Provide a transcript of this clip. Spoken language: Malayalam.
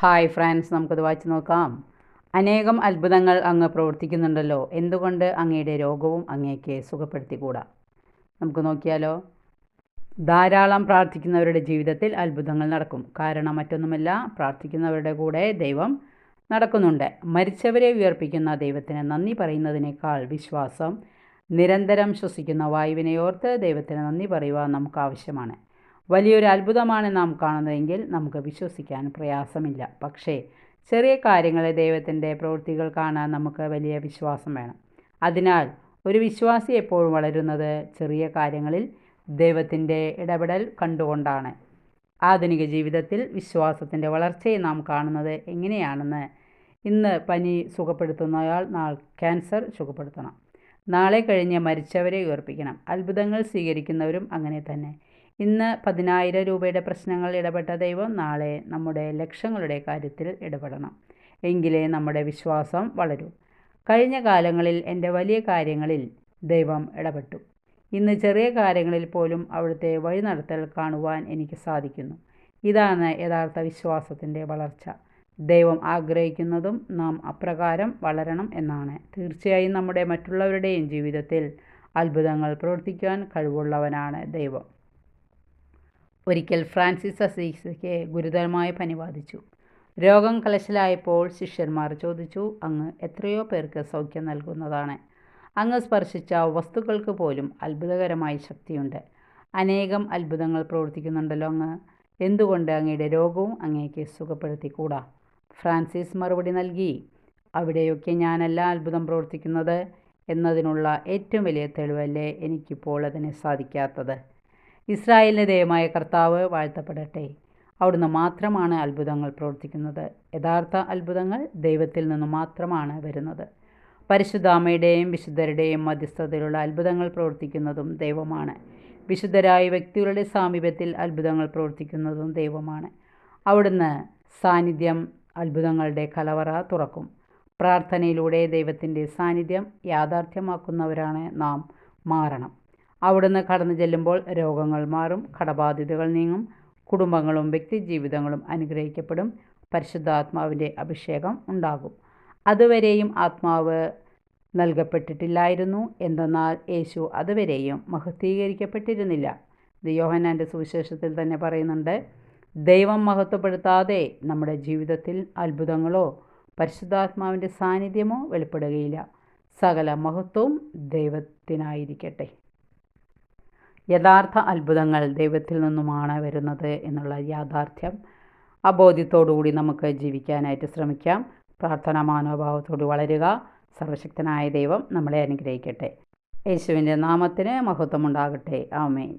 ഹായ് ഫ്രണ്ട്സ് നമുക്കത് വായിച്ച് നോക്കാം. അനേകം അത്ഭുതങ്ങൾ അങ്ങ് പ്രവർത്തിക്കുന്നുണ്ടല്ലോ. എന്തുകൊണ്ട് അങ്ങയുടെ രോഗവും അങ്ങേക്ക് സുഖപ്പെടുത്തിക്കൂടാ? നമുക്ക് നോക്കിയാലോ. ധാരാളം പ്രാർത്ഥിക്കുന്നവരുടെ ജീവിതത്തിൽ അത്ഭുതങ്ങൾ നടക്കും. കാരണം മറ്റൊന്നുമല്ല പ്രാർത്ഥിക്കുന്നവരുടെ കൂടെ ദൈവം നടക്കുന്നുണ്ട്. മരിച്ചവരെ ഉയർപ്പിക്കുന്ന ദൈവത്തിന് നന്ദി പറയുന്നതിനേക്കാൾ വിശ്വാസം നിരന്തരം ശ്വസിക്കുന്ന വായുവിനെ ഓർത്ത് ദൈവത്തിന് നന്ദി പറയുവാൻ നമുക്ക് ആവശ്യമാണ്. വലിയൊരു അത്ഭുതമാണ് നാം കാണുന്നതെങ്കിൽ നമുക്ക് വിശ്വസിക്കാൻ പ്രയാസമില്ല. പക്ഷേ ചെറിയ കാര്യങ്ങളെ ദൈവത്തിന്റെ പ്രവൃത്തികൾ കാണാൻ നമുക്ക് വലിയ വിശ്വാസം വേണം. അതിനാൽ ഒരു വിശ്വാസി എപ്പോഴും വളരുന്നത് ചെറിയ കാര്യങ്ങളിൽ ദൈവത്തിന്റെ ഇടപെടൽ കണ്ടുകൊണ്ടാണ്. ആധുനിക ജീവിതത്തിൽ വിശ്വാസത്തിന്റെ വളർച്ചയെ നാം കാണുന്നത് എങ്ങനെയാണെന്ന് ഇന്ന് പനി സുഖപ്പെടുത്തുന്നയാൾ നാൾ ക്യാൻസർ സുഖപ്പെടുത്തണം. നാളെ കഴിഞ്ഞ് മരിച്ചവരെ ഉയർപ്പിക്കണം. അത്ഭുതങ്ങൾ സ്വീകരിക്കുന്നവരും അങ്ങനെ തന്നെ. ഇന്ന് പതിനായിരം രൂപയുടെ പ്രശ്നങ്ങൾ ഇടപെട്ട ദൈവം നാളെ നമ്മുടെ ലക്ഷങ്ങളുടെ കാര്യത്തിൽ ഇടപെടണം. എങ്കിലേ നമ്മുടെ വിശ്വാസം വളരൂ. കഴിഞ്ഞ കാലങ്ങളിൽ എന്റെ വലിയ കാര്യങ്ങളിൽ ദൈവം ഇടപെട്ടു. ഇന്ന് ചെറിയ കാര്യങ്ങളിൽ പോലും അവിടുത്തെ വഴി നടത്തൽ കാണുവാൻ എനിക്ക് സാധിക്കുന്നു. ഇതാണ് യഥാർത്ഥ വിശ്വാസത്തിന്റെ വളർച്ച. ദൈവം ആഗ്രഹിക്കുന്നതും നാം അപ്രകാരം വളരണം എന്നാണ്. തീർച്ചയായും നമ്മുടെ മറ്റുള്ളവരുടെയും ജീവിതത്തിൽ അത്ഭുതങ്ങൾ പ്രവർത്തിക്കാൻ കഴിവുള്ളവനാണ് ദൈവം. ഒരിക്കൽ ഫ്രാൻസിസ് അസീസയ്ക്ക് ഗുരുതരമായ പനി ബാധിച്ചു. രോഗം കലശലായപ്പോൾ ശിഷ്യന്മാർ ചോദിച്ചു അങ്ങ് എത്രയോ പേർക്ക് സൗഖ്യം നൽകുന്നതാണ്. അങ്ങ് സ്പർശിച്ച വസ്തുക്കൾക്ക് പോലും അത്ഭുതകരമായ ശക്തിയുണ്ട്. അനേകം അത്ഭുതങ്ങൾ പ്രവർത്തിക്കുന്നുണ്ടല്ലോ അങ്ങ്. എന്തുകൊണ്ട് അങ്ങയുടെ രോഗവും അങ്ങേക്ക് സുഖപ്പെടുത്തിക്കൂടാ? ഫ്രാൻസിസ് മറുപടി നൽകി അവിടെയൊക്കെ ഞാനല്ല അത്ഭുതം പ്രവർത്തിക്കുന്നത് എന്നതിനുള്ള ഏറ്റവും വലിയ തെളിവല്ലേ എനിക്കിപ്പോൾ അതിന് സാധിക്കാത്തത്? ഇസ്രായേലിന്റെ ദയമായ കർത്താവ് വാഴ്ത്തപ്പെടട്ടെ. അവിടുന്ന് മാത്രമാണ് അത്ഭുതങ്ങൾ പ്രവർത്തിക്കുന്നത്. യഥാർത്ഥ അത്ഭുതങ്ങൾ ദൈവത്തിൽ നിന്ന് മാത്രമാണ് വരുന്നത്. പരിശുദ്ധാമയുടെയും വിശുദ്ധരുടെയും മധ്യസ്ഥതയിലുള്ള അത്ഭുതങ്ങൾ പ്രവർത്തിക്കുന്നതും ദൈവമാണ്. വിശുദ്ധരായ വ്യക്തികളുടെ സാമീപ്യത്തിൽ അത്ഭുതങ്ങൾ പ്രവർത്തിക്കുന്നതും ദൈവമാണ്. അവിടുന്ന് സാന്നിധ്യം അത്ഭുതങ്ങളുടെ കലവറ തുറക്കും. പ്രാർത്ഥനയിലൂടെ ദൈവത്തിന്റെ സാന്നിധ്യം യാഥാർത്ഥ്യമാക്കുന്നവരാണ് നാം. മാറണം. അവിടുന്ന് കടന്നു ചെല്ലുമ്പോൾ രോഗങ്ങൾ മാറും കടബാധ്യതകൾ നീങ്ങും കുടുംബങ്ങളും വ്യക്തിജീവിതങ്ങളും അനുഗ്രഹിക്കപ്പെടും പരിശുദ്ധാത്മാവിന്റെ അഭിഷേകം ഉണ്ടാകും. അതുവരെയും ആത്മാവ് നൽകപ്പെട്ടിട്ടില്ലായിരുന്നു. എന്തെന്നാൽ യേശു അതുവരെയും മഹത്വീകരിക്കപ്പെട്ടിരുന്നില്ല. ഇത് യോഹനാന്റെ സുവിശേഷത്തിൽ തന്നെ പറയുന്നുണ്ട് ദൈവം മഹത്വപ്പെടുത്താതെ നമ്മുടെ ജീവിതത്തിൽ അത്ഭുതങ്ങളോ പരിശുദ്ധാത്മാവിന്റെ സാന്നിധ്യമോ വെളിപ്പെടുകയില്ല. സകല മഹത്വവും ദൈവത്തിനായിരിക്കട്ടെ. യഥാർത്ഥ അത്ഭുതങ്ങൾ ദൈവത്തിൽ നിന്നുമാണ് വരുന്നത് എന്നുള്ള യാഥാർത്ഥ്യം അബോധ്യത്തോടുകൂടി നമുക്ക് ജീവിക്കാനായിട്ട് ശ്രമിക്കാം. പ്രാർത്ഥനാ മനോഭാവത്തോട് വളരുക. സർവശക്തനായ ദൈവം നമ്മളെ അനുഗ്രഹിക്കട്ടെ. യേശുവിന്റെ നാമത്തിന് മഹത്വമുണ്ടാകട്ടെ. ആമേൻ.